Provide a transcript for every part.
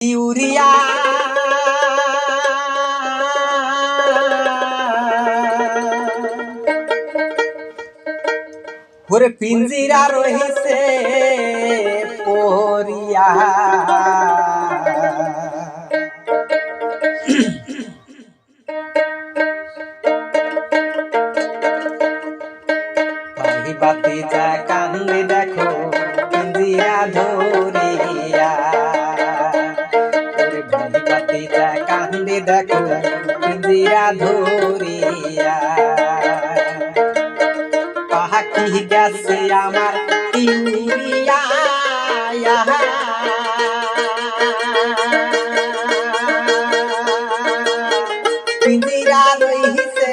Urea. ওরে পিঞ্জিরা রহিছে পরিয়া। বাতি যা কান্দে যা কান্দে দেখো পিঞ্জিরা ধরিয়া। পাহাকি গেছে আমার ইউরিয়া পিঞ্জিরা রইছে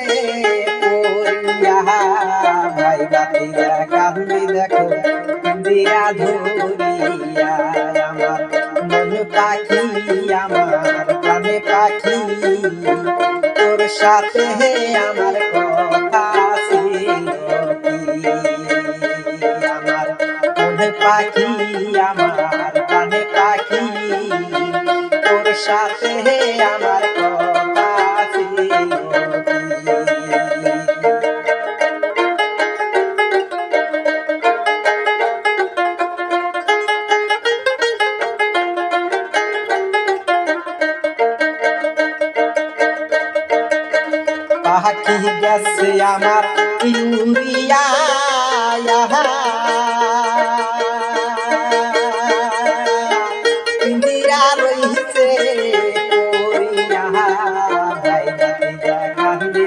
ভাই বাতিরা পাখি তোর সাথে আমার পাখি গেছে আমার ইউরিয়া ইন্দিরা রইছে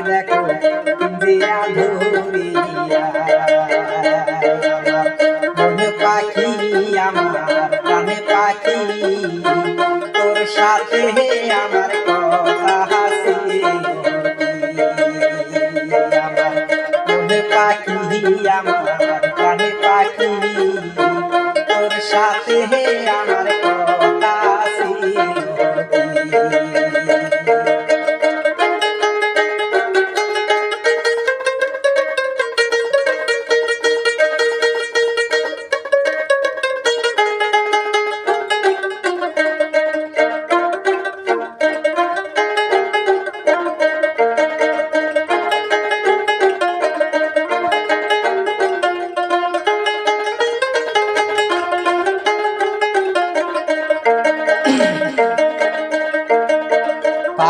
দেখো ইন্দিরা ধরিয়া তোর হে আমার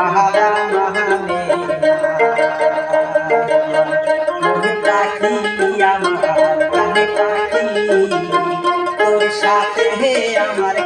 বাহালা মহানে আমার তোর সাথে আমার